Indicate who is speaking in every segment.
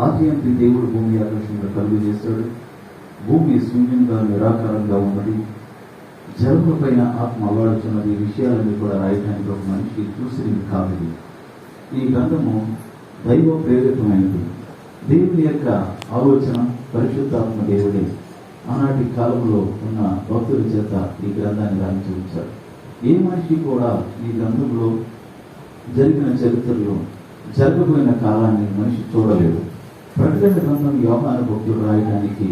Speaker 1: ఆద్యంతి దేవుడు భూమి ఆకాశంగా కలుగు చేశాడు భూమి శూన్యంగా నిరాకారంగా ఉన్నది. జలముల పైన ఆత్మ అలవాడుతున్నది ఈ విషయాలను కూడా రాయటానికి ఒక మనిషికి చూసింది కాదు ఈ గ్రంథము దైవ ప్రేరితమైనది దేవుని యొక్క ఆలోచన పరిశుద్ధాత్మ దేవుడే. ఆనాటి కాలంలో ఉన్న భక్తుల చేత ఈ గ్రంథాన్ని రాయించి ఉంచారు. ఏ మనిషి కూడా ఈ గ్రంథంలో జరిగిన చరిత్రలో జరగబోయిన కాలాన్ని మనిషి చూడలేదు. ప్రకటన గ్రంథం యోగాన భక్తులు రాయడానికి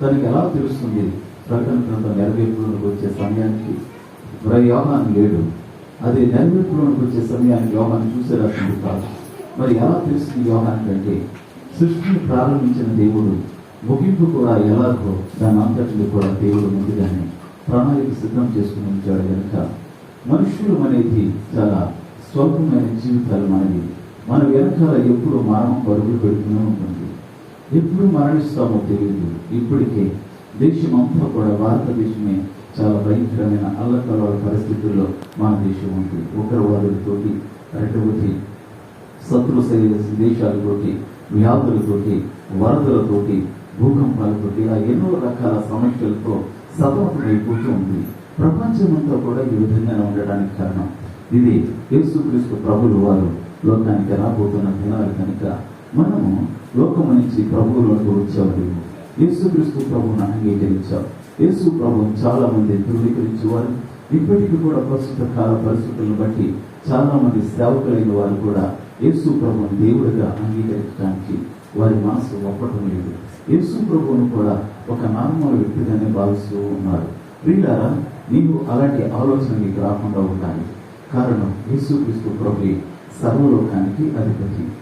Speaker 1: తనకి ఎలా తెలుస్తుంది? ప్రకటన గ్రంథం నెరవేర్పులోకి వచ్చే సమయానికి యోగాన్ని లేడు అది నెరవేర్పులోకి వచ్చే సమయానికి యోగాన్ని చూసే రాసింది కాదు. మరి ఎలా తెలుస్తుంది యోగానికంటే సృష్టిని ప్రారంభించిన దేవుడు ముగింపు కూడా ఎలాగో దాని అంతటిని కూడా దేవుడు ముందుగానే ప్రణాళిక సిద్ధం చేసుకుని ఉంచాడు కనుక మనుషులు అనేది చాలా స్వల్పమైన జీవితాలు మనవి. మన వెనకాల ఎప్పుడు మరణం పరుగులు పెడుతూనే ఉంటుంది. ఎప్పుడు మరణిస్తామో తెలియదు ఇప్పటికే దేశం అంతా కూడా భారతదేశమే చాలా భయంకరమైన అల్లకల్లోల పరిస్థితుల్లో మన దేశం ఉంది. ఉగ్రవాదులతోటి రెండవది శత్రు దేశాలతోటి వ్యాధులతోటి వరదలతోటి భూకంపాలతోటి ఇలా ఎన్నో రకాల సమస్యలతో సతమతమైపోతూ ఉంది. ప్రపంచమంతా కూడా ఈ విధంగానే ఉండడానికి కారణం. ఇది యేసుక్రీస్తు ప్రభులు వారు లోకానికి రాబోతున్న దినాలు కనుక మనము లోకము నుంచి ప్రభువులోకి వచ్చాము యేసుక్రీస్తు ప్రభువును అంగీకరించాం. యేసు ప్రభువును చాలా మంది ధృవీకరించేవారు. ఇప్పటికీ కూడా ప్రస్తుత కాల పరిస్థితులను బట్టి చాలా మంది సేవకులైన వారు కూడా యేసు ప్రభువుని దేవుడిగా అంగీకరించడానికి వారి మనసు ఒప్పటం లేదు. యేసు ప్రభువును కూడా ఒక నార్మల్ వ్యక్తిగానే భావిస్తూ ఉన్నారు. ప్రియులారా నీవు అలాంటి ఆలోచన నీకు రాకుండా ఉండాలి. కారణం యేసుక్రీస్తు ప్రభు సర్వలోకానికి అధిపతి.